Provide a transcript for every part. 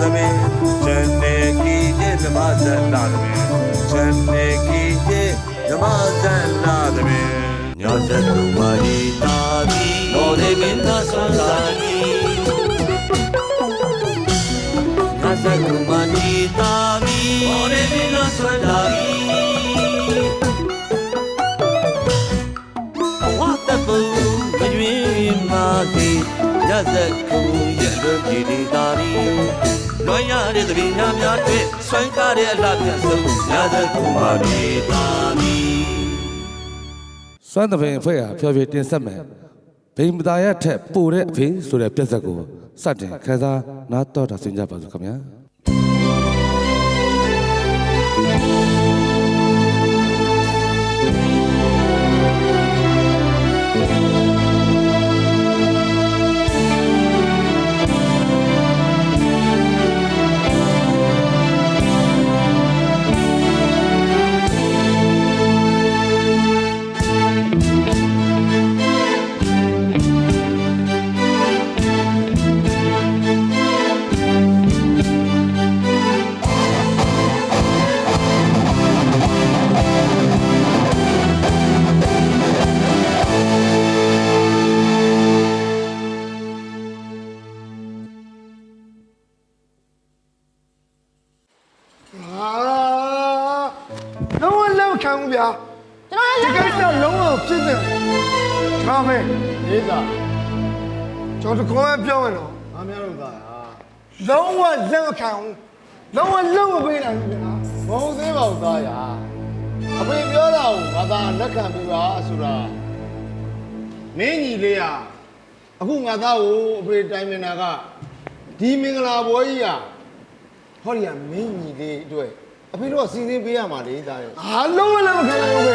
သမီးဇန်နေကီရဲ့ဓမ္မဇန်လာသမီးဇန်နေကီရဲ့ဓမ္မဇန်လာသမီးညဇတ်သူမရီတာဒီတော်နေမင်းသားဆွမ်းစာဒီညဇတ်သူမရီတာဒီတော်နေမင်းသားဆွမ်းစာဒီဝတ်တပူမရွေးမာဒီညဇတ်သူရဲ့ လွန်ကြည်ဒီတာဒီလွန်ရတဲ့သဘင်များများတွေ့ဆွမ်းကားတဲ့အလှပြဆုံးညဇတ်သူမရီတာဒီစွမ်းသပင်အဖွဲ့ဟာဖျော်ဖြေတင်ဆက်မယ်ဘိမသာရထက်ပိုတဲ့အဖေဆိုတဲ့ပြက်ဆက်ကိုစတင်ခန်းစားနားတော်တာဆင်ကြပါစို့ခင်ဗျာ ဒါပဲလေးသာကျွန်တော်တကောပြောမယ်နော်ငါများတော့သာဟာလုံးဝလက်မခံဘူးလုံးဝလုံးမပေးနိုင်ဘူးဗျာမဟုတ်သေးပါဘူးသားရာအဖေပြောတာကိုငါသာလက်ခံပြီးပါဆိုတာမင်းကြီးလေးဟာအခုငါသားကိုအဖေတိုင်မင်တာကဒီမင်္ဂလာပွဲကြီးဟာဟောဒီကမင်းကြီးလေးအတွက်အဖေတို့ကစီစဉ်ပေးရမှာလေသားရဲ့ဟာလုံးဝလက်မခံနိုင်ဘူးပဲ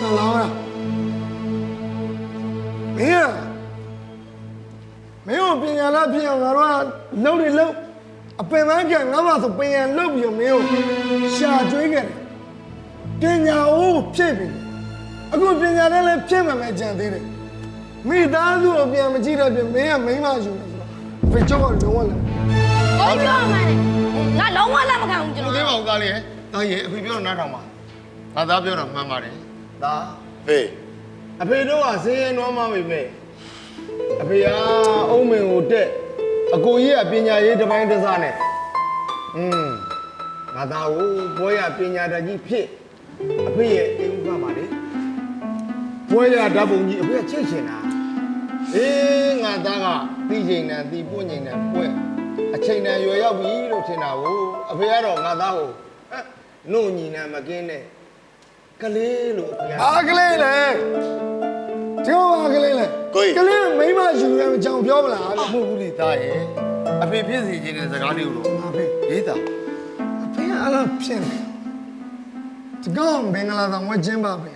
တလားလား မင်းကမင်းတို့ပညာလားဖြစ်အောင်ငါတို့ကလုံးတွေလုံးအပင်ပန်းပြန်ငါမှဆိုပင်ရလုံးပြီးတော့မင်းကိုရှာကျွေးခဲ့တယ်ပညာဦးဖြစ်ပြီအခုပညာနဲ့လည်းဖြစ်မှမယ်ကြံသေးတယ်မိသားစုကိုပြန်မကြည့်တော့ပြင်မင်းကမိန်းမယူနေဆိုတော့ဖေကျော်ကလုံးဝလက်ကိုပြောမှန်းတယ်ငါလုံးဝလက်မခံဘူးကျွန်မတော်သေးပါဘူးသားလေးသားရဲ့အဖေပြောတာနားထောင်ပါငါသားပြောတာမှန်ပါတယ်သားဖေး အဖေတို့ကဆင်းရဲနှောမှမိပဲအဖေကအုံးမင်ကိုတက်အကိုကြီးကပညာရေးတစ်ပိုင်းတစ်စားနဲ့อืมငါသားကိုဘွဲရပညာတတ်ကြီးဖြစ်အဖေရဲ့အိမ်ကပါလေဘွဲရဓာတ်ပုံကြီးအဖေကချိတ်ချင်တာအေးငါသားကတီးချိန်နဲ့တီးပွင့်ချိန်နဲ့ပွင့်အချိန်နဲ့ရွယ်ရောက်ပြီလို့ထင်တာကိုအဖေကတော့ငါသားကိုဟမ်နှုတ်ညီနဲ့မကင်းနဲ့ ကလေးလို့အဖေကအားကလေးလေကျောင်းအားကလေးလေကလေးမိန်းမယူရမကြောင်ပြောမလားမဟုတ်ဘူးလေသားရဲ့အဖေဖြစ်စီခြင်းတဲ့စကားလေးကိုတော့ငါဖေးရေးတာအဖေကအလားဖြစ်နေဒီကောင်ဘင်္ဂလားတောင်ဝဲကျင်းပါဖေ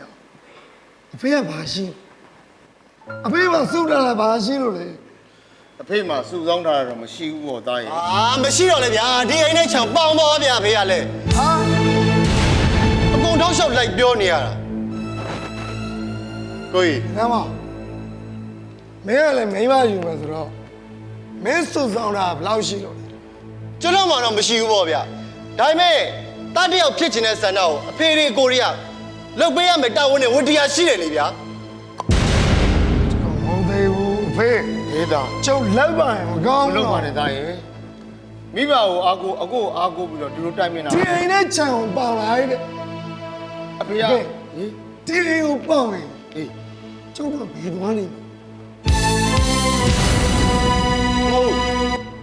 အဖေကဘာရှိအဖေကစုတာလားဘာရှိလို့လဲအဖေမှာစုဆောင်းထားတာတော့မရှိဘူးပေါ့သားရဲ့အာမရှိတော့လေဗျာဒီအိမ်နဲ့ချံပေါင်းပါဗျာဖေးရလဲဟာအကုန် တောက်လျှောက်လိုက်ပြောနေရတာကိုကြီးငါမမင်းကလည်းမိန်းမယူမယ်ဆိုတော့မင်းစုဆောင်တာဘယ်လောက်ရှိလို့လဲကျွန်တော်မှတော့မရှိဘူးပေါ့ဗျာဒါပေမဲ့တတ်တယောက်ဖြစ်ချင်တဲ့ဆန္ဒကိုအဖေတွေကိုရီးယားလုတ်ပေးရမယ်တာဝန်နဲ့ဝတ္တရားရှိတယ်လေဗျာမဟုတ်သေးဘူးအဖေရေးတာကျုပ်လောက်ပါရင်မကောင်းမဘူးလုပ်ပါတော့နဲ့သားရဲ့မိဘကိုအားကိုအကိုအားကိုပြီးတော့ဒီလိုတိုက်မြင်တာဒီအိမ်နဲ့ခြံကိုပေါင်လိုက်တဲ့ အဖေကဟေးဟေးဒီအိမ်ကိုပေါင်ရင်ဟေးကျုပ်ကဘယ်သွားနေလဲဟုတ်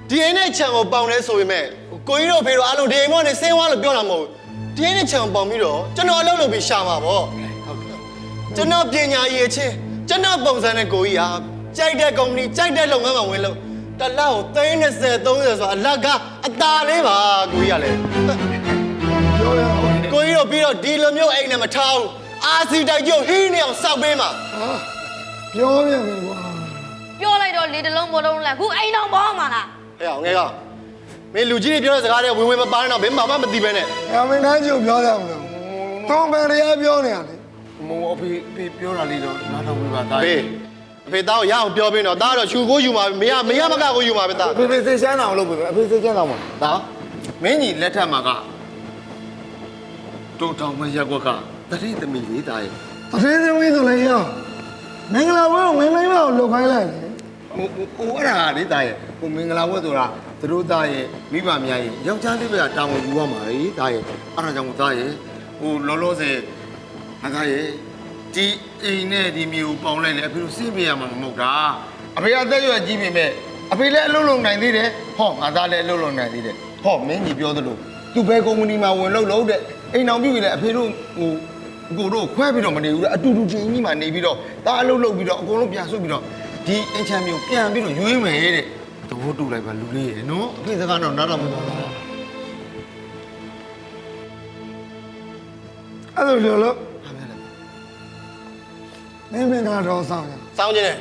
ဒီအိမ်နဲ့ချံကိုပေါင်လဲဆိုပေမဲ့ကိုကြီးတို့ဖေတို့အားလုံးဒီအိမ်မောနဲ့ဆင်းသွားလို့ပြောတာမဟုတ်ဘူးဒီအိမ်နဲ့ချံကိုပေါင်ပြီးတော့ကျွန်တော်အလုပ်လုပ်ပြီးရှာမှာပေါ့ကျွန်တော်ပညာရည်ချင်းကျွန်တော်ပုံစံနဲ့ကိုကြီးဟာကြိုက်တဲ့ကုမ္ပဏီကြိုက်တဲ့လုပ်ငန်းမှာဝင်လို့တစ်လောက်30 30 30ဆိုအလကအတာလေးပါကိုကြီးကလည်းပြောရအောင် ကိုကြီးတို့ပြီးတော့ဒီလိုမျိုးအိမ်နဲ့မထားဘူးအာစီတိုက်ကျုပ်ဟင်းနေအောင်စောက်ပေးမှာဟာပြောပြန်ပြီကွာပြောလိုက်တော့လေတလုံးမလုံးလဲခုအိမ်တော်ပေါင်းမှာလားဟဲ့အောင်ငယ်ကောင်မင်းလူကြီးတွေပြောတဲ့စကားတွေဝင်ဝင်မပါနဲ့တော့ဘယ်မှမမသိပဲနဲ့။အမင်းသားကျုပ်ပြောတယ်မလို့။သုံးပန်တရားပြောနေရတယ်မုံအဖေအဖေပြောတာလေးတော့နားထောင်ပြီးပါသားဘေးရဲ့အဖေသားကိုရအောင်ပြောပေးတော့သားကတော့ယူကိုယူမှာမရမရမကကိုယူမှာပဲသားအဖေဖေစိတ်ချမ်းသာအောင်လုပ်ပေးမယ်အဖေစိတ်ချမ်းသာအောင်ဒါမင်းကြီးလက်ထက်မှာက တိုးတောင်မရက်ကွက်ကတတိသမီးလေးတာရဲ့အဖေသမီးဆိုလည်းရောမင်္ဂလာပွဲကိုမင်းမင်းမကိုလုပ်ခိုင်းလိုက်တယ်ဟိုဟိုအဲ့ဒါလေးတာရဲ့ဟိုမင်္ဂလာဝတ်ဆိုတာသူတို့သားရဲ့မိဘများရဲ့ယောက်ျားလေးပဲတာဝန်ယူရမှာလေတာရဲ့အဲ့ဒါကြောင့်သားရဲ့ဟိုလောလောဆယ်ငါသားရဲ့ဒီအိမ်နဲ့ဒီမျိုးပေါင်းလိုက်လေအဖေတို့စိတ်ပြရမှာမဟုတ်တာအဖေအသက်ရွယ်ကြီးပြီမဲ့အဖေလည်းအလုပ်လုပ်နိုင်သေးတယ်ဟောငါသားလည်းအလုပ်လုပ်နိုင်သေးတယ်ဟောမင်းကြီးပြောသလိုသူဘယ်ကုမ္ပဏီမှာဝင်လုပ်လို့တဲ့ အိမ်အောင်ပြုပြီလေအဖေတို့ဟိုကိုတို့ခွဲပြီးတော့မနေဘူးလေအတူတူချင်းကြီးမှနေပြီးတော့ဒါအလုပ်လုပ်ပြီးတော့အကုန်လုံးပြန်ဆွတ်ပြီးတော့ဒီအင်ချမ်းမျိုးပြန်ပြီးတော့ရွေးမယ်တဲ့သဘောတူလိုက်ပါလူလေးရေနော်အဖေစကားတော့နားတော့မပေါ်ဘူးအဲ့လိုလို့လို့ဟာမယ်လေမင်းမင်္ဂလာတော်ဆောင်ရစောင်းခြင်းနဲ့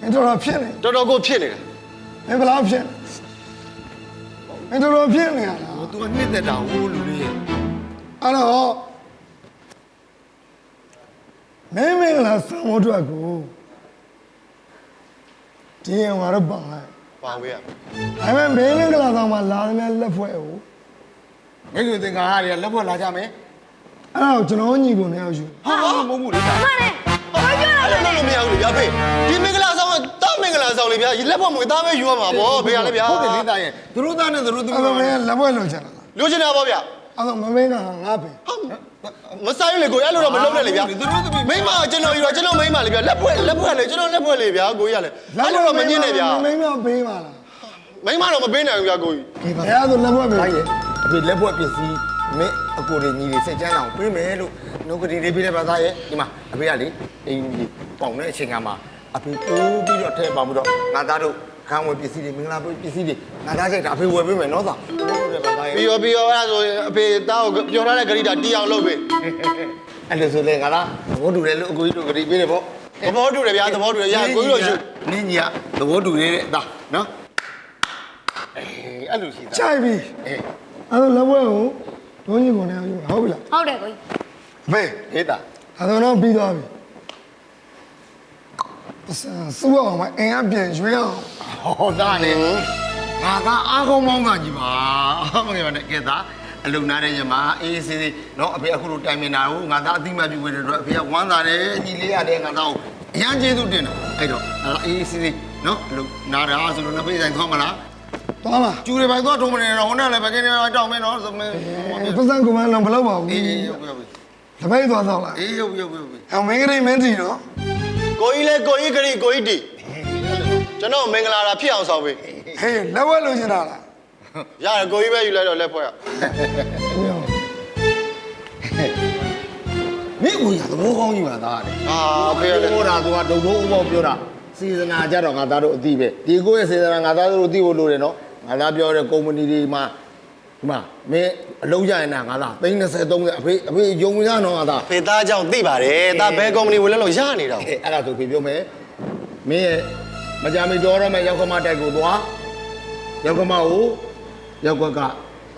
မင်းတော်တော်ဖြစ်နေတော်တော်ကိုဖြစ်နေတယ်မင်းဘယ်လောက်ဖြစ်မင်းတော်တော်ဖြစ်နေရလားဟို तू ကနှစ်သက်တာဟိုလူလေးရေ အဲ့တော့မင်းမင်္ဂလာဆောင်ဖို့အတွက်ကိုဒီရင်ငါတို့ပေါင်လိုက်ပါဝေးရဒါပေမဲ့မင်းမင်္ဂလာဆောင်မှာလာတယ်လက်ဖွဲ့ကိုမင်းတို့သင်္ကားရလက်ဖွဲ့လာကြမယ်အဲ့ဒါကိုကျွန်တော်ညီကိုနေအောင်ယူဟာမဟုတ်ဘူးလေဒါမှန်တယ်ဘာပြောရလဲအဲ့လိုမရဘူးလေဗျာဖေဒီမင်္ဂလာဆောင်ကတာမင်္ဂလာဆောင်လေဗျာလက်ပေါ်မွေသားပဲယူရမှာဗောဖေရလေဗျာဟုတ်တယ်လေးသားရဲ့သူတို့သားနဲ့သူတို့သူအဲ့တော့မင်းလက်ဖွဲ့လုပ်ချင်တာလားလူချင်တာဗောဗျာ အဲ့တော့မမင်းကငါပဲမဆိုင်လေကိုအဲ့လိုတော့မလုပ်နဲ့လေဗျာမိမကျွန်တော်ယူတော့ကျွန်တော်မိမလေဗျာလက်ဖွဲ့လက်ဖွဲ့လေကျွန်တော်လက်ဖွဲ့လေဗျာကိုကြီးရလေအဲ့လိုတော့မညစ်နဲ့ဗျာမင်းမပေးပါလားမိမတော့မပေးနိုင်ဘူးဗျာကိုကြီးအဲ့ဒါဆိုလက်ဖွဲ့ပေးသားရဲ့အဖေလက်ဖွဲ့ပစ္စည်းမင်းအကိုတွေညီတွေစိတ်ချမ်းသာအောင်ပေးမယ်လို့နှုတ်ကတိလေးပေးလိုက်ပါသားရဲ့ဒီမှာအဖေကလေအင်းကြီးပေါင်တဲ့အချိန်ကမှအဖေတိုးပြီးတော့ထဲပေါင်ပြီးတော့ငါသားတို့ ခန်းဝယ်ပစ္စည်းတွေမင်္ဂလာပွဲပစ္စည်းတွေငါသားချက်တာအဖေဝယ်ပေးမယ်နော်သားဟုတ်တယ်ပါသားရဲ့ပြီးရောပြီးရောအဲ့ဒါဆိုရင်အဖေသားကိုပြောထားတဲ့ဂရိတာတီအောင်လုပ်ပေးအဲ့လိုဆိုလေငါလားသဘောတူတယ်လို့အကိုကြီးတို့ဂရီပေးတယ်ပေါ့သဘောတူတယ်ဗျာသဘောတူတယ်ရကိုကြီးတော့ယူနင်းကြီးကသဘောတူတယ်တဲ့ဒါနော်အေးအဲ့လိုရှိတာချိုက်ပြီအေးအဲ့တော့လက်ဖွဲ့ကိုဒုံးကြီးကိုနေအောင်ယူဟုတ်ပြီလားဟုတ်တယ်ကိုကြီးအမေဟေးတာအဲ့တော့တော့ပြီးသွားပြီပ စံစူအောင်မအင်အပြန်ရွေးအောင်ဟောသားလေငါကအားကောင်းမောင်းကကြီးပါမငယ်ပါနဲ့ကဲသားအလုံနာတဲ့ညမှာအေးအေးဆေးဆေးနော်အဖေအခုလိုတိုင်မင်တာကိုငါသားအတိမတ်ပြုဝေတဲ့အတွက်အဖေကဝမ်းသာတယ်ညီလေးရတယ်ငါသားကိုအရန်ကျေးဇူးတင်တယ်အဲ့တော့အေးအေးဆေးဆေးနော်အလုံနာတာဆိုတော့နှစ်ပိတ်ဆိုင်သွားမလားသွားပါကျူတွေပိုင်သွားထုံးမနေတော့ဟိုနဲ့လည်းပဲကင်းနေတောင်းမယ်နော်ဆိုမင်းပစံကမန်းတော့မလုပ်ပါဘူးအေးအေးဟုတ်ပြီဟုတ်ပြီတပိတ်သွားတော့လားအေးဟုတ်ပြီဟုတ်ပြီဟုတ်ပြီအမင်းကလေးမင်းတီနော် ကိုကြီးလေကိုကြီးဂရိကိုကြီးတီကျွန်တော်မင်္ဂလာတာဖြစ်အောင်ဆောင်ပေးဟေးလက်ဝဲလို့ရှင်တာလားရတယ်ကိုကြီးပဲယူလိုက်တော့လက်ဖွဲ့ရဟုတ်ရောမင်းကိုရသဘောကောင်းကြီးပါသားတယ်အာဖေရလေပြောတာသူကဒုံဒုံဥပေါပြောတာစေတနာကြတော့ငါသားတို့အသိပဲဒီကိုရဲ့စေတနာငါသားတို့အသိဖို့လိုတယ်နော်ငါသားပြောတဲ့ကုမ္ပဏီတွေမှာ ဒီမှာမင်းအလုံးရရင်နာငါသား30 30အဖေအဖေယုံကြနော်ငါသားဖေသားကြောင့်သိပါတယ်သားဘယ်ကုမ္ပဏီဝင်လဲလို့ရနေတာအဲအဲ့ဒါဆိုဖေပြောမယ်မင်းရဲ့မကြမီတော်တော့မဲ့ရောက်ကမတိုက်ကိုသွားရောက်ကမကိုရောက်ကက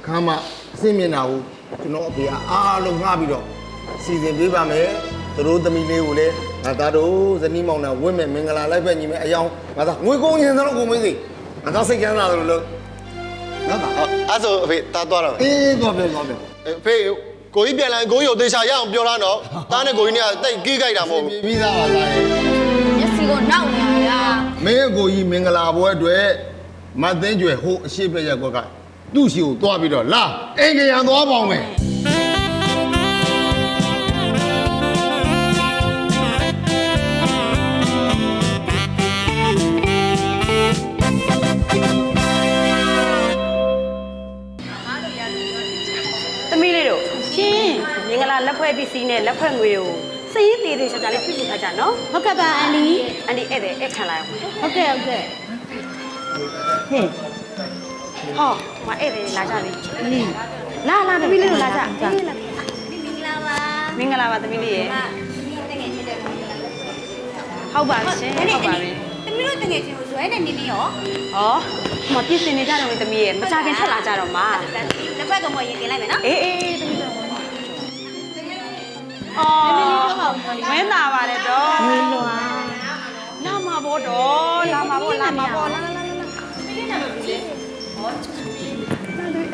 ခမ်းမအစင်းမြင်တာကိုကျွန်တော်အဖေကအားလုံးငှားပြီးတော့စီစဉ်ပေးပါမယ်သူတို့သမီးလေးကိုလည်းငါသားတို့ဇနီးမောင်နှံဝင့်မဲ့မင်္ဂလာလိုက်ပဲညီမဲ့အယောင်ငါသားငွေကုန်ရင်တော့ကိုမင်းစီငါသားစိတ်ချမ်းသာတယ်လို့ နော်သားအဲ့ဆိုအဖေသားသွားတော့အေးသွားပြန်သွားပြန်အဖေကိုကြီးပြန်လာကိုကြီးကိုသေချာရအောင်ပြောလားနော်သားနဲ့ကိုကြီးနဲ့တိတ်ကြီးကြိုက်တာမဟုတ်ဘူးပြီးသားပါသားရဲ့မျက်စိကိုနောက်နေရတာမင်းအကိုကြီးမင်္ဂလာပွဲအတွက်မတ်သိန်းကျွယ်ဟိုအရှိပြရက်ကွက်ကသူ့ရှိကိုသွားပြီးတော့လာအင်္ဂယံသွားပေါင်းမယ် မင်္ဂလာလက်ဖွဲ့ပစ္စည်းနဲ့လက်ဖွဲ့ငွေကိုစည်ရည်တည်တည်ချာချာလေးပြည့်စုံထားကြနော်ဟုတ်ကဲ့ပါအန်ဒီအန်ဒီဧည့်သည်ဧည့်ခံလိုက်အောင်ဟုတ်ကဲ့ဟုတ်ကဲ့ဟင်ဟောမဧည့်သည်လာကြပြီလာလာသမီးလေးတို့လာကြအေးလာမင်္ဂလာပါမင်္ဂလာပါသမီးလေးရေတကယ်ချင်းတဲ့မင်္ဂလာပါဟုတ်ပါရှင်ဟုတ်ပါပြီတမီးတို့တကယ်ချင်းကိုဇွဲနဲ့နင်းနေရောဟောမပြည့်စင်နေကြတော့သမီးရေမကြခင်ထွက်လာကြတော့မှာလက်ဖက်ကမော်ရင်တင်လိုက်မယ်နော်အေးအေးသမီး တို့အော်ဝင်းလာပါတယ်တော့ဝင်းလွာလာမှာဗောပေါ့တော့လာမှာပေါ့လာမှာပေါ့လာလာလာလာ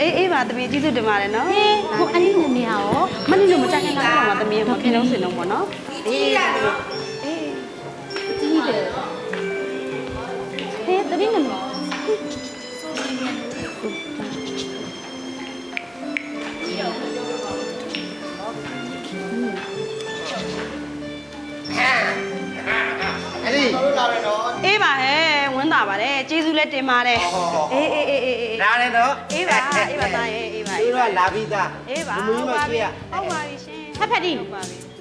အေးအေးပါသမီးကျေးဇူးတင်ပါတယ်နော်ဟေးကိုအနည်းနာမည်ရောမနေ့ကမကြခင်လာတော့မှာသမီးမခင်လုံးစင်တော့ပေါ့နော်အေးအေးကြီးတယ်ဟေးတပင်းနာ မည်အေးပါဟဲ့ဝင်းတာပါတယ်ကျေးဇူးလည်းတင်ပါတယ်အေးအေးအေးအေးအေးလာတယ်နော်အေးပါအေးပါသားရဲ့အေးပါသူတို့ကလာပြီးသားအေးပါမမီးမဆွေးရဟုတ်ပါပြီရှင်ဖက်ဖက်ဒီ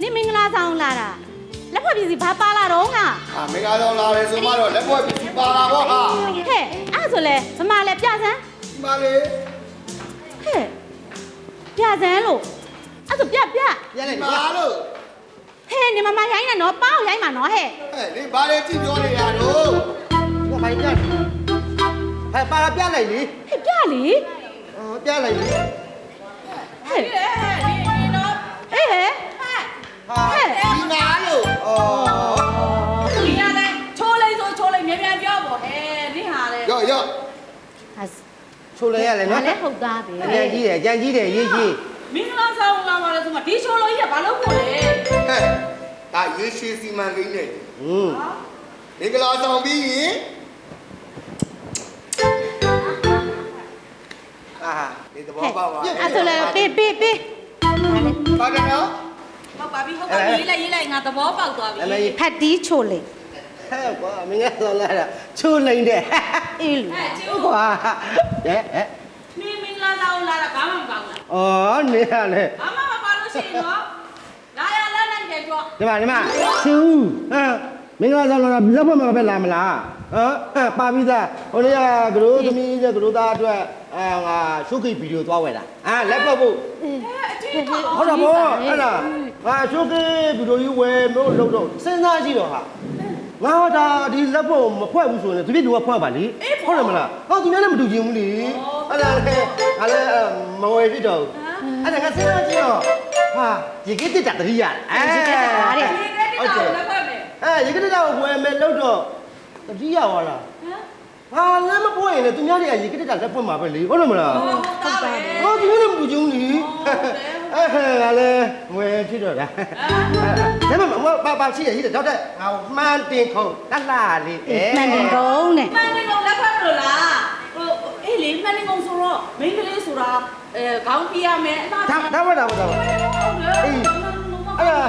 နေမင်္ဂလာဆောင်လာတာလက်ဖက်ပြည်စီဘာပါလာတော့ငါအာမင်္ဂလာဆောင်လာတယ်ဆိုမှတော့လက်ဘွက်ပြီးပါလာပေါ့ဟာဟဲ့အဲ့ဆိုလဲဗမာလဲပြစမ်းဒီမလေးဟဲ့ပြစမ်းလို့အဲ့ဆိုပြပြရလိုက်ပါလို့ ဟဲ့နေမမရိုင်းတာနော်ပါအောင်ရိုင်းမှာနော်ဟဲ့ဟဲ့လင်းဘာလဲကြည့်ပြောနေရတော့ဘာဖိုင်ပြဟဲ့ပါလာပြလိုက်လေဟဲ့ပြလေအော်ပြလိုက်လေဟဲ့ဟဲ့ဟဲ့ဟာဒီနာလို့အော်ရော့ရော့ချိုးလဲရလဲနော်ဟုတ်သားပဲအကြံကြီးတယ်အကြံကြီးတယ်ရေးကြီး မင်္ဂလာဆောင်လာပါလေဆိုမှဒီချိုလို့ကြီးကဘာလို့ပို့လဲဟဲ့ဒါရေရှည်စီမံကိန်းနဲ့ဟွန်းမင်္ဂလာဆောင်ပြီးရင်အာဒီသဘောပေါက်ပါအဲ့ဆိုလဲပေးပေးပေးပါကနော်ဟုတ်ပါပြီဟုတ်ပါပြီရေးလိုက်ရေးလိုက်ငါသဘောပေါက်သွားပြီလည်းလည်းဖက်တီးချိုလေဟဲ့ကွာမင်းကဆောလာတာချိုးလိုက်တယ်အေးလူဟဲ့ကျိုးကွာဟဲ့ဟဲ့ မင်းမင်္ဂလာဆောင်လာတာဘာမှမကောင်းလားဩနေရလေဘာမှမပါလို့ရှိရင်တော့လာရလက်နဲ့ကြကြောဒီမှာဒီမှာရှူဟမ်မင်္ဂလာဆောင်လာလက်ဖွဲ့မှာပဲလာမလားဟမ်ပါပြီးသားဟိုနေ့ကဂရိုးသမီးနဲ့ဂရိုးသားအတွက်အာငါရှုပ်ခိတ်ဗီဒီယိုသွားဝယ်တာအာလက်ဖွဲ့ဖို့ဟုတ်တာဗောအဲ့ဒါငါချိုးကေးဗီဒီယိုကြီးဝယ်လို့လုပ်တော့စဉ်းစားကြည့်တော့ဟာငါဒါဒီလက်ဖို့မဖွဲ့ဘူးဆိုရင်သူပြည့်လူကဖွဲ့ပါလေဟုတ်တယ်မလားဟောသူများလည်းမတူချင်ဘူးလေ အဲ့ဒါလေငါလည်းမဝယ်ဖြစ်တော့အဲ့ဒါငါစဉ်းစားကြည့်တော့ဟာရေကတစ်တာတတိယအဲဒီကဲဒီတော့လက်ဖက်မယ်အဲရေကတစ်တာကိုဝယ်မယ်လို့တော့တတိယဟောလားဟာလည်းမပွင့်ရင်လည်းသူများတွေကရေကတစ်တာလက်ပွင့်မှာပဲလေဟုတ်တယ်မလားဟုတ်တာပဲဟောသူလည်းမတူချင်ဘူးလေအဲ့ဟဲ့ငါလည်းဝယ်ဖြစ်တော့တာဒါပေမဲ့မပါပါရှိရရှိတယ်တော့တဲ့ငါမှန်တင်ခုံလှလှလေးအဲ မှန်တယ်ကုန်းနဲ့ မှန်တယ်ကောင်လက်ဖက်လို့လားဟိုအေး လေမှန်တယ်ကောင်ဆိုတော့မိန်းကလေးဆိုတာအဲခေါင်းပြရမယ်အသားဒါဒါမှဒါမှဒါမှဟုတ်တယ်အေးအဲ့ဒါ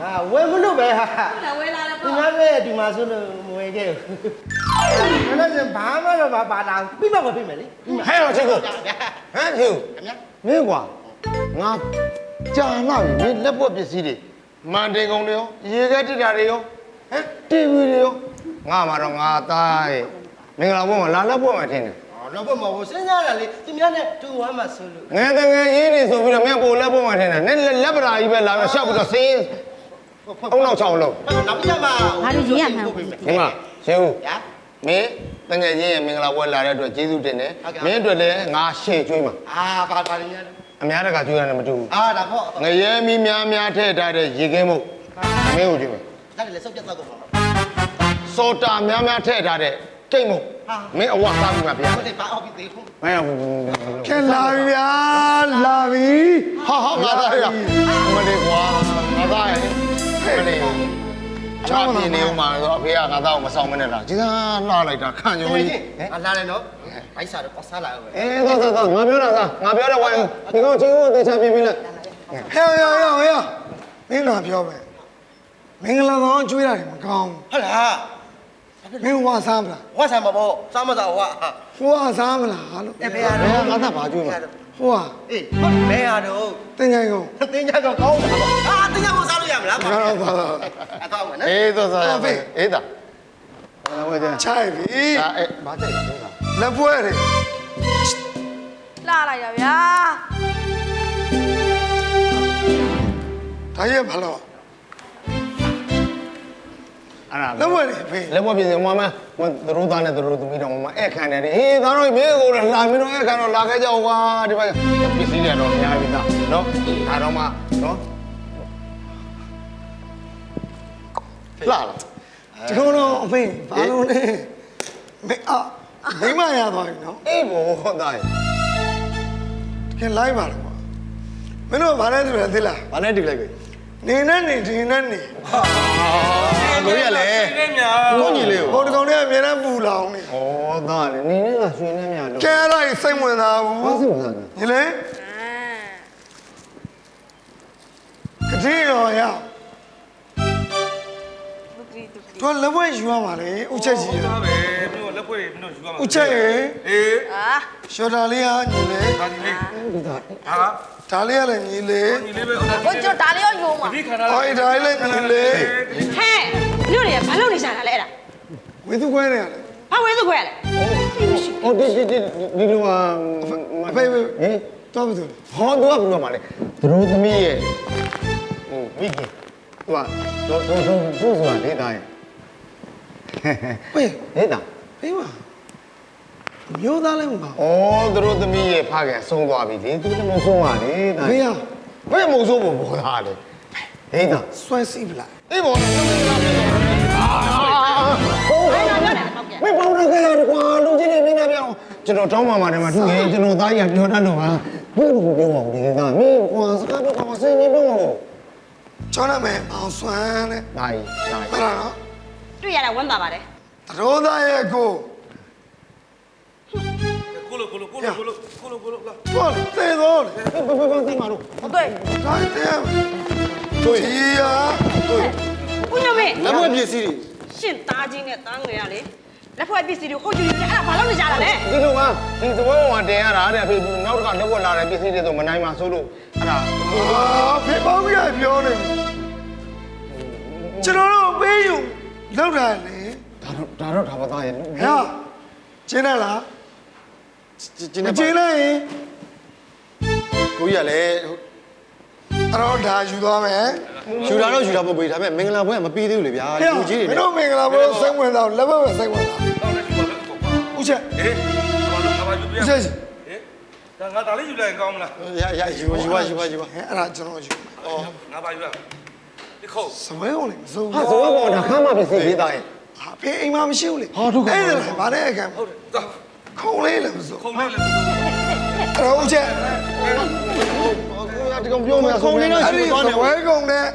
ဟာဝယ်မလို့ပဲဟာလာဝဲလာလဲသူပေါ့များပဲဒီမှာဆိုလို့မဝယ်ခဲ့ဘူးဒါနဲ့ဘာမှတော့မပါတာပြီးမှပဲပြီးမယ်လေပြီးမှဟဲ့တော့ချစ်ကိုဟမ်ချစ်ကိုမင်းကွာငါကြာလာပြီမင်းလက်ဘွက်ပစ္စည်းတွေမန်တင်ကုန်တွေရောရေခဲတစ်တာတွေရောဟမ်တီဗီတွေရောငါမှာတော့ငါသားရဲ့မင်္ဂလာဘွက်မှာလာလက်ဘွက်မှာထင်တယ် တော့ဘယ်မှာဟိုစဉ်းစားရလေသူများနဲ့တူဝမ်းမှာဆိုလို့ငယ်ငယ်ရေးနေဆိုပြီးတော့မင်းပိုလက်ပေါ်မှာထင်တယ်နင်းလက်ပရာကြီးပဲလာပြီးရှောက်ပြီးတော့စင်းအုံနောက်ချောင်းလုံးနောက်ပြမှာဘာလို့ရင်းရမှန်းဒီမှာရှင်းဦးညာမင်းတငယ်ချင်းရဲ့မင်္ဂလာပွဲလာတဲ့အတွက်ကျေးဇူးတင်တယ်ဟုတ်ကဲ့မင်းအတွက်လည်းငါရှေ့ကျွေးမှာအာဘာဘာရင်းအများတကာကျွေးရတယ်မတူဘူးအာဒါပေါ့ငရဲမီးများများထည့်ထားတဲ့ရေကင်းမုတ်မင်းကိုကျွေးမယ်ဒါလည်းစုပ်ပြတ်သွားကုန်ပါစောတာများများထည့်ထားတဲ့ကိတ်မုတ် မင်းအဝတ်သားပြီးမှဗျာဟုတ်တယ်ပါအောင်ပြီသေးခုမင်းကဲလာပြီဗျာလာပြီဟာဟာငါသားရမလေးကွာငါသားရမလေးချာပြင်းနေဦးမှာဆိုအဖေကငါသားကိုမဆောင်မနဲ့လားကြီးသားလှလိုက်တာခန့်ညိုဟိုကြီးအလားလည်းနော်ဘိုက်စားတော့ပတ်စားလာအောင်ပဲအေးသွားသွားသွားငါပြောတာကငါပြောတဲ့ဝိုင်းဒီကောင်ချင်းကိုသေချာပြင်ပြလိုက်ဟဲ့ဟဲ့ဟဲ့ဟဲ့မင်းလာပြောမယ်မင်္ဂလာဆောင်ကျွေးတာမကောင်းဟုတ်လား မင်းဝါစားမလားဝါစားမှာပေါ့စားမစားဟွာဟိုဝါစားမလားလို့အဖေရဘယ်တော့ငါသားဘာကျွေးမှာဟိုဝါအေးဟုတ်ဘယ်ရတော့တင်ကြိုင်ကုန်တင်းကြတော့ကောင်းတာပေါ့ဟာတင်းကြကိုစားလို့ရမလားငါတော့ပါတော့အတော့မနော်အေးသွားသွားအေးသားဘာဝဲကြချိုက်ပြီဒါအေးဘာကြိုက်လဲငါလက်ပွဲတယ်လာလိုက်တာဗျာဒါရဲ့ဘာလို့ အဲ့ဒါလက်ပွဲတယ်ဖေးလက်ဘွက်ပြင်စင်မမမသူတို့သားနဲ့သူတို့သမီးတော်မအဲ့ခံတယ်ဟေးသားတို့မင်းကိုလာမင်းတို့အဲ့ခံတော့လာခဲ့ကြကွာဒီဘက်ပစ္စည်းတွေတော့အများကြီးသားနော်ဒါတော့မှနော်လာလားကျွန်တော်အဖေဘာလို့လဲမေအာမိမရသွားပြီနော်အေးဘောသားရဲ့ခင်လိုက်ပါလားကွာမင်းတို့ဘာလဲတူလဲသိလားဘာနဲ့တူလိုက်ကွ နေနဲ့နေဒီနဲ့နေကိုရလေကိုညီလေးဟိုတကောင်လေးကအမြဲတမ်းပူလောင်နေဩသားလေနင်းနဲ့ကရွှေနဲ့မြလို့ကဲအဲ့ဒါကြီးစိတ်ဝင်စားဘူးဘာစိတ်ဝင်စားလဲညီလေးကတိရောရသူကလက်ဝဲယူရပါလေဥချက်ကြီးရဒါပဲမြို့လက်ခွေးမြို့ယူရမှာဥချက်ရေအေးရှော်တာလေးကညီလေးဒါဒီလေးဒီသားဟာ ဒါလေးကလည်းညီလေးညီလေးပဲဟုတ်တယ်ကိုကျော်ဒါလေးရောယုံမှာဒီခါလာဟောအဲ့ဒါလေးညီလေးဟဲ့မြို့တွေကဘာလုပ်နေကြတာလဲအဲ့ဒါဝေသူခွဲနေရတယ်ဘာဝဲစုခွဲလဲဟောဒီဒီဒီဒီလိုဟာအဖေဖေဟင်တော့ဘူးသူဟောသူကဘယ်လိုမှလဲသူတို့သမီးရဲ့ဟိုမိခင်သူကတော့တော့တော့သူ့ဆိုတာဒေတာရဲ့ဝေးဒေတာဖေးပါ မျိုးသားလည်းမပါဩသူတို့သမီးရဲ့ဖခင်ဆုံးသွားပြီလေသူလည်းမဆုံးပါလေတာဖေးရဘယ်မဆုံးဘူးဘောသားလေဒေတာဆွဲစီးပလားအေးဘောဟုတ်အဲ့ဒါပြောတယ်ဟုတ်ကဲ့မင်းပေါင်းရခဲ့ရတယ်ကွာလူကြီးနေမင်းနဲ့ပြောင်းကျွန်တော်တောင်းပါပါတယ်မှာသူရေကျွန်တော်သားကြီးကပြောတတ်တော့ဟာဘယ်လိုပြောအောင်ဒီကမင်းကွာစကားပြောကွာစင်းနေပြောအောင်ကျောင်းနာမယ်အောင်ဆွမ်းတဲ့ဒါကြီးဒါမကြီးလားနော်တွေ့ရတာဝမ်းသာပါတယ်သရောသားရဲ့ကိုကိုလို ကိုလိုကိုလိုကိုလိုကိုလိုကိုလိုလာတော့သေတော့လေဘယ်ဘယ်ဘယ်သိမှာလို့ဟုတ်တယ်ဒါတဲ့ကြီးရဦးညမေလက်မွေးပစ္စည်းတွေရှင်သားချင်းနဲ့သားငယ်ရလေလက်ဖွဲ့ပစ္စည်းတွေဟိုကျူတွေအဲ့ဒါဘာလုပ်နေကြတာလဲဒီလိုကဒီသဘောကတင်ရတာတဲ့အဖေနောက်တစ်ခါလက်ဝက်လာတဲ့ပစ္စည်းတွေဆိုမနိုင်မှာစိုးလို့အဲ့ဒါအာဖေပေါင်းကြီးပြောနေကျွန်တော်တို့ပေးယူလောက်တာလေဒါတော့ဒါတော့ဒါပါသားရဲ့ဟဲ့ကျင်းရလား ကျင်းမနေကျင်းလိုက်ရင်ကိုကြီးကလည်းအတော့ဒါယူသွားမယ်ယူတာတော့ယူတာပေါ့ဘေးဒါပေမဲ့မင်္ဂလာပွဲကမပြီးသေးဘူးလေဗျာဟဲ့လူကြီးတွေမင်းတို့မင်္ဂလာပွဲစိတ်ဝင်စားလက်ဘက်ပဲစိတ်ဝင်စားတော့လည်းယူပါမယ်ပေါ့ကွာဦးချက်အေးဘာလို့ငါဘာယူပြရဦးချက်ဟေးဒါငါဒါလေးယူလိုက်ရင်ကောင်းမလားရရယူပါယူပါယူပါယူပါဟဲ့အဲ့ဒါကျွန်တော်ယူအော်ငါဘာယူရဒီခုတ်စပွဲကုန်လေမစိုးဟာဘူးသဘောကဒါခမ်းမှပစ္စည်းလေးသားရဲ့ဟာဖေအိမ်မှာမရှိဘူးလေဟာဒုက္ခ အဲ့ဒါလေဗါတဲ့အခါဟုတ်တယ်သွား ခုံလေးလည်းမစိုးခုံလေးလည်းအဲ့တော့ဦးချက်ဒီကောင်ပြောမယ်ခုံလေးတော့အဲ့ယူဒီသွားနေစပွဲကုန်နဲ့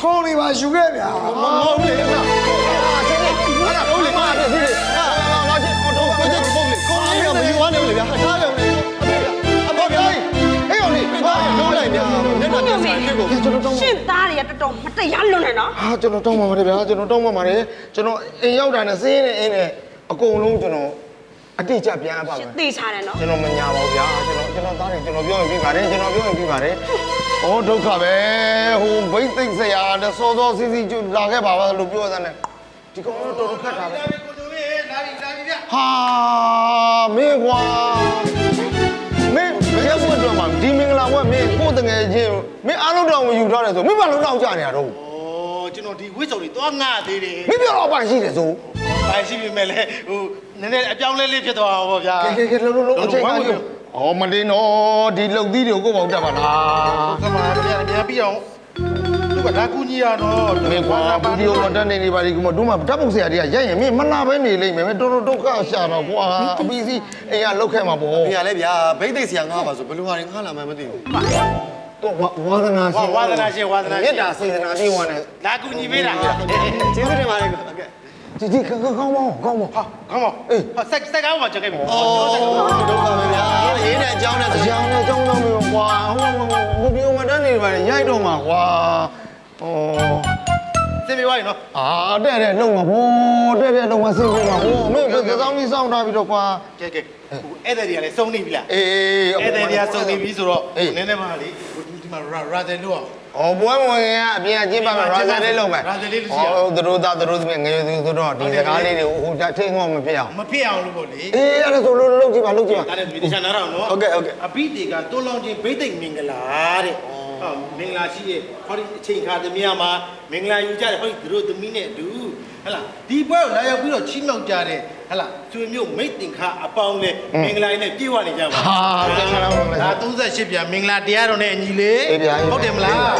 ခုံလေးပါယူခဲ့ဗျာမဟုတ်လေအဲ့ဒါဟုတ်လေမာပစ္စည်းတွေဟာငါချင်းအော်တော့ကိုကြီးပုံလေခုံလေးကမယူသွားနေဘူးလေဗျာထားတယ်လေအဖေဗျာအဖေဗျာဟေးအောင်လေဘာလုံးလိုက်ဗျာမျက်နှာပြန်ဆိုင်ဖြစ်ကိုကျွန်တော်တောင်းရှင်သားတွေကတော်တော်မတရားလွန်နေနော်ဟာကျွန်တော်တောင်းပါပါတယ်ဗျာကျွန်တော်တောင်းပါပါတယ်ကျွန်တော်အိမ်ရောက်တာနဲ့စင်းနေအင်းနဲ့အကုန်လုံးကျွန်တော် အတိအကျပြန်ပါမယ်သေချာတယ်နော်ကျွန်တော်မညာပါဘူးဗျာကျွန်တော်ကျွန်တော်သားတယ်ကျွန်တော်ပြောရင်ပြီးပါတယ်ကျွန်တော်ပြောရင်ပြီးပါတယ်ဩဒုက္ခပဲဟိုဘိတ်သိက်ဆရာနဲ့စောစောစီးစီးကျွလာခဲ့ပါပါလို့ပြောတဲ့နဲ့ဒီကောင်တော့တော်တော်ခက်တာပဲဟာမင်းကွာမင်းရဲဘွတ်တော့မှဒီမင်္ဂလာဘွတ်မင်းကိုယ်တငယ်ချင်းမင်းအားလုံးတောင်ယူထားတယ်ဆိုမင်းဘာလို့တောင်ကြနေရတော့ဩကျွန်တော်ဒီဝိဇ္ဇုံတွေသွားငှသေးတယ်မင်းပြောတော့ပါရှိတယ်ဆို။ ဘာရှိပြီမဲ့လဲဟိုနည်းနည်းအပြောင်းလဲလေးဖြစ်သွားအောင်ပေါ့ဗျာကဲကဲကဲလုံးလုံးလုံးအချိန်ကကြီးဩမတင်တော့ဒီလုတ်သီးတွေကိုကိုယ့်ဘောက်တက်ပါလား။ကမာပြန်ပြန်ပြီးအောင်သူကဒါကူညီရတော့မင်းကွာဗီဒီယိုမတက်နေနေပါလိမ့်ကမတို့မှဓာတ်ပုံဆရာတွေကရိုက်ရင်မင်းမလာပဲနေလိမ့်မယ်မင်းတော်တော်ဒုက္ခရှာတော့ကွာအပီးစီအိမ်ကလောက်ခဲ့မှာပေါ့ဖေကလည်းဗျာဘိတ်သိက်ဆရာငါပါဆိုဘယ်လိုဟာတွေငါလာမှမသိဘူးတော့ဝါသနာရှင်ဝါသနာရှင်ဝါသနာရှင်မေတ္တာစေတနာပြေးဝင်တယ်ဒါကူညီပေးတာ။ကျေးဇူးတင်ပါတယ် ဟုတ်ကဲ့ဒီဒီကောင်းကောင်းကောင်းကောင်းပါဟာကောင်းပါ။အေးဟာစက်စက်ကောင်းပါကြောက်ခဲ့ပြီအော်ဒုက္ခပဲဗျာရင်းနဲ့အကြောင်းနဲ့အဆိုကြောင်းနဲ့ကြောင်းကြောင်းမျိုးကွာဟိုဟိုဗီဒီယိုမတက်နေပါလေရိုက်တော့မှာကွာဩ။စင်ပြေသွားပြီနော်အာတဲ့တဲ့လုံမှာဘောတဲ့တဲ့လုံမှာစင်ပြေမှာဟိုမင်းကစောင်းကြီးစောင်းထားပြီးတော့ကွာ။ကဲကဲဟိုဧည့်သည်တွေကလည်းစုံနေပြီလားအေး။ဧည့်သည်တွေကစုံနေပြီဆိုတော့အေးနည်းနည်းမှလေဟိုဒီမှာရာရာတယ်လို့အောင်။ အော်ပွဲဝင်ကအပြင်ကကျင်းပမယ်ရာဇာလေးလုံးမယ်ရာဇာလေးလုပ်စီရအောင်ဟောသူတို့သားသူတို့သမီးငယ်သူဆိုတော့ဒီစကားလေးတွေကိုဟိုထိတ်ငေါ့မဖြစ်အောင်မဖြစ်အောင်လို့ပေါ့လေ။အေးအဲ့ဒါဆိုလို့လုံးကြည့်ပါလုံးကြည့်ပါဒါလည်းဒီတခြားနားတော့နော်ဟုတ်ကဲ့ဟုတ်ကဲ့အဘိဓေကတွန်းလောင်းခြင်းဘိသိက်မင်္ဂလာတဲ့ဟောမင်္ဂလာရှိရဲ့ဟောဒီအချိန်ခါသမီးမှာမင်္ဂလာယူကြတယ်ဟောဒီသူတို့သမီးနဲ့အတူဟဟလားဒီပွဲကိုလာရောက်ပြီးတော့ချီးမြှောက်ကြတဲ့ ဟလာကျွေမျိုးမိတ်တင်ခါအပေါင်းနဲ့မင်္ဂလာနဲ့ပြေဝနေကြပါဟာမင်္ဂလာပါမင်္ဂလာဒါ38ပြန်မင်္ဂလာတရားတော်နဲ့အညီလေအေးဗျာအေးဗျာဟုတ်တယ်မလား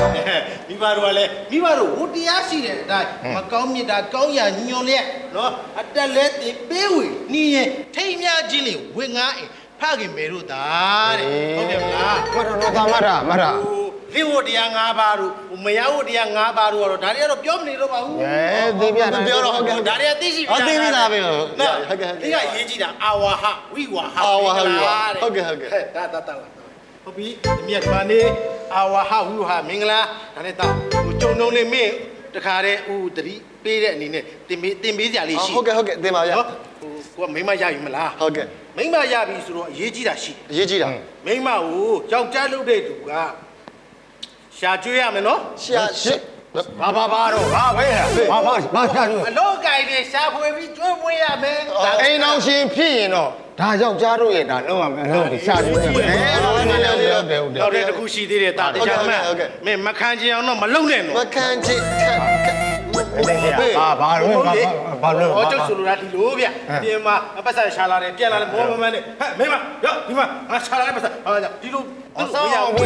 မိဘတို့ကလည်းမိဘတို့ဝတရားရှိတဲ့အတိုင်းမကောင်းမြတ်တာကောင်းရာညွန်လျက်နော်အတက်လဲတင်ပေးဝေနီးရင်ထိတ်မြချင်းလေဝင်ငါအိမ်ဖခင်မေတို့တာတဲ့ဟုတ်တယ်မလားမရတော့တာမရမရဟို လေဝတရား၅ပါးတို့ဟိုမရဝတရား၅ပါးတို့ကတော့ဒါတွေကတော့ပြောမနေတော့ပါဘူးအဲသိပြတယ်ပြောတော့ဟုတ်ကဲ့ဒါတွေကသိရှိပြီအော်သိပြီလားပဲဟုတ်နော်ဟုတ်ကဲ့ဟုတ်ကဲ့ဒီကအရေးကြီးတာအာဝါဟဝိဝါဟအာဝါဟဝိဝါတဲ့ဟုတ်ကဲ့ဟုတ်ကဲ့ဒါဒါဒါလားဟုတ်ပြီဒီမြတ်ဒီမှာနေအာဝါဟဝိဝါဟမင်္ဂလာဒါနဲ့တော့ဟိုကြုံတုံးလေးမင်းတခါတည်းဟိုတတိပေးတဲ့အနေနဲ့တင်ပေးတင်ပေးစရာလေးရှိဟုတ်ကဲ့ဟုတ်ကဲ့သင်ပါဗျာနော်ဟိုကိုကမိမရပြီမလားဟုတ်ကဲ့မိမရပြီဆိုတော့အရေးကြီးတာရှိတယ်အရေးကြီးတာမိမကိုကြောက်ကြလုပ်တဲ့သူက ရှာကျွေးရမယ်နော်ရှာရှစ်ဘာဘာဘာတော့ဘာပဲဘာဘာဘာရှာလို့အလောကိုင်တွေရှာဖွေပြီးကျွေးမွေးရမယ်ဒါအိမ်အောင်ရှင်ဖြစ်ရင်တော့ဒါကြောင့်ကြားတို့ရဲ့ဒါလုံးဝမလုံးကိုရှာလို့ရတယ်အဲဟုတ်တယ်ဟုတ်တယ်ဟုတ်တယ်ဟုတ်တယ်တော့တဲ့တခုရှိသေးတယ်တာတရားမှန်မင်းမခံချင်အောင်တော့မလုံနဲ့မနော်ခံချစ်ခက်ခက် ဘာဘာလို့ဘာဘာလို့ဟောကျုပ်ဆိုလိုတာဒီလိုဗျပြင်မှာအပတ်ဆက်ရှာလာတယ်ပြန်လာတယ်မောမမနဲ့ဟဲ့မင်းမရောဒီမှာငါရှာလာတဲ့ပတ်ဆက်ဟာဒီလိုဆောင်းအောင်ဟော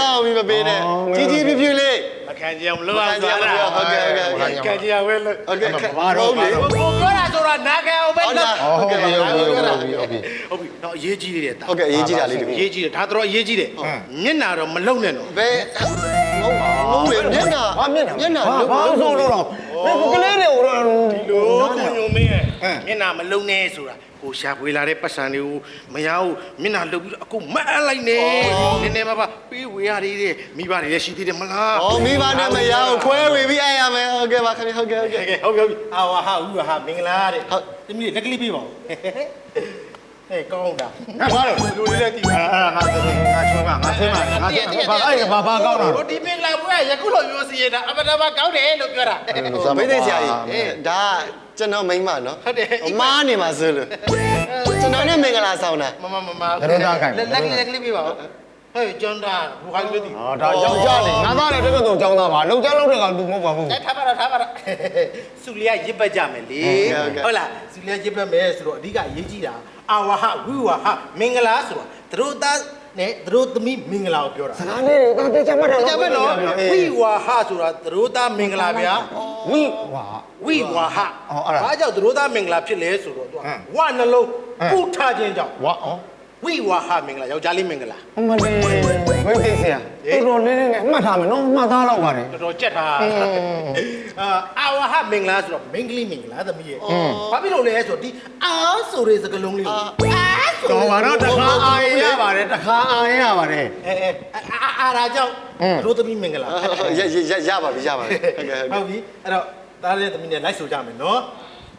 စောင့်ပြီးမပေးနဲ့ကြီးကြီးပြပြလေးမခံချင်အောင်လုံအောင်ဆိုတာဟုတ်ကဲ့ဟုတ်ကဲ့ဟုတ်ကဲ့ခံချင်အောင်ပဲလို့ဟုတ်ကဲ့ခက်ဘာတော့လေကိုပြောတာဆိုတာနာခံအောင်ပဲဟုတ်လို့လားဟုတ်ကဲ့ဟုတ်ကဲ့ဟုတ်ကဲ့ဟုတ်ကဲ့ဟုတ်ပြီတော့အရေးကြီးတယ်တာဟုတ်ကဲ့အရေးကြီးတာလေးတအမီးရေးကြီးတယ်ဒါတော့အရေးကြီးတယ်မျက်နာတော့မလုံနဲ့နော်ဘယ်ငုံ ငုံလေမျက်နှာဘာမျက်နှာမျက်နှာဘာဘာဆိုလို့တော့ဘယ်ကလေးတွေကိုတော့ဒီလိုကိုညုံမင်းရဲ့မျက်နာမလုံနဲ့ဆိုတာကိုရှာဖွေလာတဲ့ပတ်စံတွေကိုမရဘူးမျက်နာလုံပြီးတော့အခုမအပ်လိုက်နဲ့နည်းနည်းပါးပါပေးဝေရသေးတယ်မိဘတွေလည်းရှိသေးတယ်မလားဩမိဘနဲ့မရအောင်ခွဲဝေပြီးအဲ့ရမယ်ဟုတ်ကဲ့ပါခင်ဗျဟုတ်ကဲ့ဟုတ်ကဲ့ကဲဟုတ်ပြီဟုတ်ပြီအာဝါဟာဥဝါဟာမင်္ဂလာတဲ့ဟုတ်တမီးလက်ကလေးပေးပါဦး ဟဲ့ကောင်းတာငါဘာလို့လူလေးလည်းကြည့်ပါအာငါသင်းငါချုံငါငါသင်းပါငါသင်းဘာအဲ့ဘာဘာကောင်းတာဟိုဒီမင်္ဂလာပွဲကယခုလိုပြောစီရတာအမတမကောင်းတယ်လို့ပြောတာဘိသိက်ဆရာကြီးဒါကျွန်တော်မိန်းမနော်ဟုတ်တယ်အမားနေမှာဆိုလို့ကျွန်တော်နဲ့မင်္ဂလာဆောင်တာမမမမလက်ကလေးလက်ကလေးပေးပါဦးဟဲ့ကျွန်းတာဘူခိုင်းလို့ဒီဟောဒါယောက်ျားလေငါသားလည်းတကယ်တော့ចောင်းသားပါလုံချလောက်တဲ့ကောင်သူမဟုတ်ပါဘူးအဲထားပါတော့ထားပါတော့စုလျာရစ်ပတ်ကြမယ်လေဟုတ်လားစုလျာရစ်ပတ်မယ်ဆိုတော့အဓိကအရေးကြီးတာ အာဝါဟဝိဝါဟမင်္ဂလာဆိုတာသူတို့သားနဲ့သူတို့သမီးမင်္ဂလာကိုပြောတာစကားလေးတွေတေချာမှတ်တယ်ကြပါနော်ဝိဝါဟဆိုတာသူတို့သားမင်္ဂလာဗျာဝိဝါဝိဝါဟအော်အဲ့ဒါဘာကြောင့်သူတို့သားမင်္ဂလာဖြစ်လဲဆိုတော့သူကဟမ်ဝနှလုံးဟမ်ပုထားခြင်းကြောင့်ဝါအော် ဝိဝါဟမင်္ဂလာယောက်ျားလေးမင်္ဂလာအမလေးဝိသိဆရာတော်တော်လေးလေးနဲ့မှတ်ထားမယ်နော်မှတ်သားတော့ပါတယ်တော်တော်ကြက်တာအင်းအာအာဝါဟမင်္ဂလာဆိုတော့မင်္ဂလိမင်္ဂလာသမီးရဲ့ဘာဖြစ်လို့လဲဆိုတော့ဒီအာဆိုတဲ့စကားလုံးလေးကိုအာဆိုတော်ပါတော့တခါအာရင်ရပါတယ်တခါအာရင်ရပါတယ်အဲအဲအာအာရာကြောင့်ဟမ်တို့သမီးမင်္ဂလာရရရရပါပြီရပါပြီဟုတ်ကဲ့ဟုတ်ကဲ့ဟုတ်ပြီအဲ့တော့သားလေးသမီးနဲ့လိုက်ဆိုကြမယ်နော်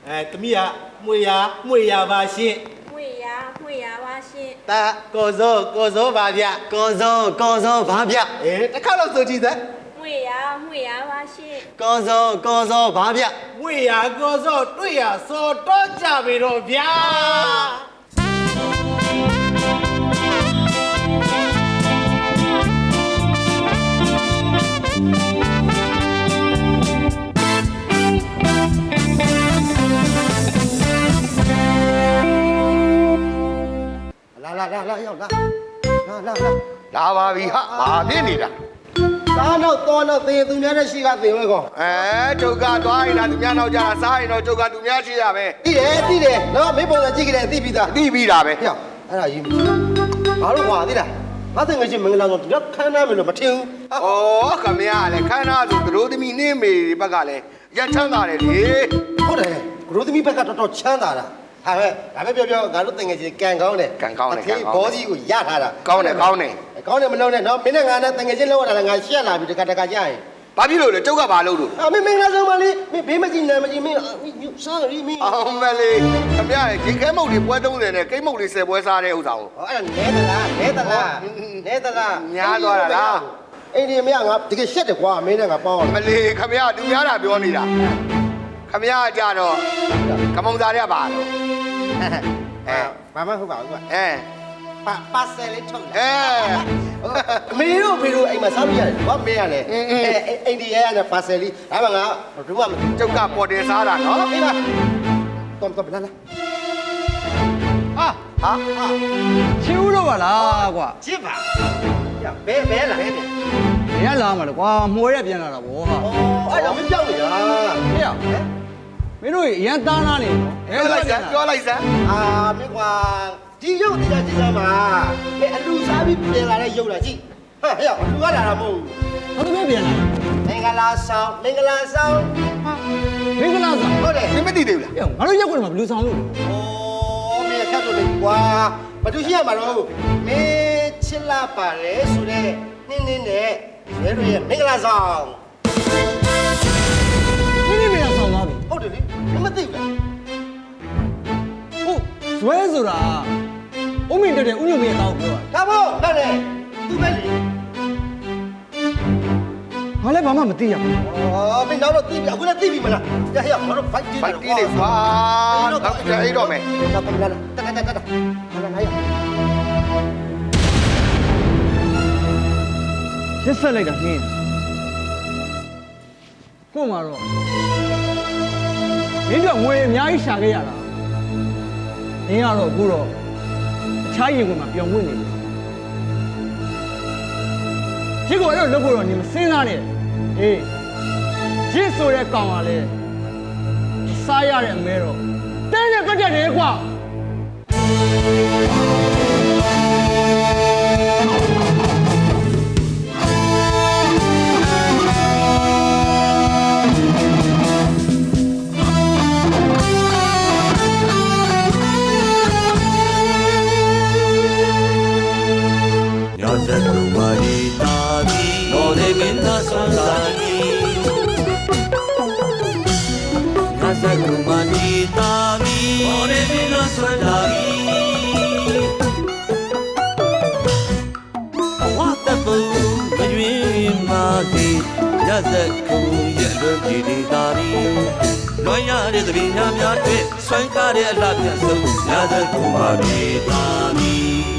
အဲသမီးကမွေရမွေရပါရှင့် မွေရမွေရပါရှင်တာကိုစောကိုစောပါဗျကောစောကောစောဘာဗျအေးတစ်ခါတော့ဆိုကြည့်စမ်းမွေရမွေရပါရှင်ကောစောကောစောဘာဗျမွေရကိုစောတွေ့ရစောတော့ကြပြီတော့ဗျာ လာလာလာလာရောက်လာလာလာလာလာပါပြီဟာဘာဖြစ်နေတာသားတော့တော်တော့သေသူများတဲ့ရှိကသေဝဲကောအဲကျုပ်ကသွားရင်လားသူများနောက်ကြတာစားရင်တော့ကျုပ်ကသူများရှိရပဲတိတယ်တိတယ်နော်မိပုံစံကြည့်ကြတယ်သိပြီသားသိပြီးတာပဲဟဲ့အဲ့ဒါယူဘာလို့ခွာသေးလားငါတငယ်ချင်းမင်္ဂလာတော့ဒီတော့ခမ်းနားမယ်လို့မထင်ဘူးဩခမရလည်းခန်းနာဆိုသူတို့သမီးနေမေဘက်ကလည်းရက်ချမ်းသာတယ်လေဟုတ်တယ်ဂရုသမီးဘက်ကတော်တော်ချမ်းသာတာ ဟာပဲဒါပဲပြောပြောငါတို့တငယ်ချင်းကန်ကောင်းတယ်ဘောကြီးကိုရထားတာကောင်းတယ်ကောင်းတယ်ကောင်းတယ်မလုံးနဲ့နော်မင်းနဲ့ငါနဲ့တငယ်ချင်းလောက်ရတာလည်းငါရှက်လာပြီတခါတခါကြာရင်ဘာဖြစ်လို့လဲကျုပ်ကဘာလုပ်လို့အာမင်းမင်္ဂလာဆောင်ပါလေမင်းဘေးမကြည့်နဲ့မကြည့်မင်းစားရီမင်းအောင်မလေးခမရရေခဲမုတ်တွေပွဲ30နဲ့ကိတ်မုတ်တွေ10ပွဲစားတဲ့ဥစ္စာကို ဟောအဲ့ဒါနဲသလားနဲသလားနဲသလားများသွားတာလား အိမ်ဒီမရငါတကယ်ရှက်တယ်ကွာမင်းနဲ့ငါပေါင်းအောင်မလေးခမရသူများတာပြောနေတာ ခမရကြတော့ကမုံစားရပါတော့အဲဘာမှဟုတ်ပါဘူးကွာအဲပါပါဆယ်လေးထုတ်လာအဲအမေတို့ဖေတို့အိမ်မှာစားလို့ရတယ်ဘာမင်းရလဲအဲအိန္ဒိယရနဲ့ပါဆယ်လေးဒါမှငါဘူးမှမသိကျုပ်ကပေါ်တင်စားတာနော်အေးပါတော်တော်လာလာဟာဟာဟာချင်းဦးတော့ပါလားကွာချစ်ပါရဘဲဘဲလာဟဲ့တဲ့ဘယ်ကလာမှာလဲကွာမှွေရက်ပြန်လာတာဗောဟာအော်အဲ့ဒါမပြောက်နေတာဟေ့ရ မင်းတို့အရန်သားနာနေနော်ပြောလိုက်စမ်းပြောလိုက်စမ်းအာမင်းကွာဒီရုပ်တရားကြည့်စမ်းပါဘယ်အလူစားပြီးပြင်လာတဲ့ရုပ်လားကြည့်ဟာဟဲ့အလူကလာတာမဟုတ်ဘာလို့ပြန်လာမင်္ဂလာဆောင်မင်္ဂလာဆောင်မင်္ဂလာဆောင်ဟုတ်တယ်မင်းမသိသေးဘူးလားဟေ့ငါတို့ရက်ကွက်မှာဘယ်လိုဆောင်လို့ဩမင်းခတ်လို့လေကွာဘာလို့ရှိရမှာတော့မင်းချစ်လာပါတယ်ဆိုတဲ့နင်းနင်းနဲ့ရဲတို့ရဲ့မင်္ဂလာဆောင် တ်တယ်လေမင်းမသိဘူးလားဟုတ်ဇွဲဆိုတာအုံးမင်းတက်တဲ့ဥညုံမင်းအကောက်ပြောတာဒါပေါ့ဟုတ်တယ်သူပဲလေငါလည်းဘာမှမသိရဘူးအော်မင်းတော့သိပြီအခုလည်းသိပြီမလားရရငါတို့ fight တီးဖိုက်တီးနေကွာနောက်ကြအိတော့မယ်တော့ကမလာတတတတတလာလာရရစ်ဆက်လိုက်တာနင်းကို့မှာတော့ မင်းတို့ငွေအများကြီးရှာခဲ့ရတာမင်းကတော့အခုတော့အခြားရင်ဝင်မှာပြောင်းဝင်နေတယ်ဒီကိုအဲ့လိုလုပ်ဖို့တော့နေမစဉ်းစားနဲ့အေးရစ်ဆိုတဲ့ကောင်ကလည်းစားရတဲ့အမဲတော့တင်းနဲ့ကကြက်တယ်ကွာ တဲ့သဘင်များများတွေ့ဆွမ်းကားတဲ့အလှပြန်ဆုံးရာဇကူမာမီတာမီ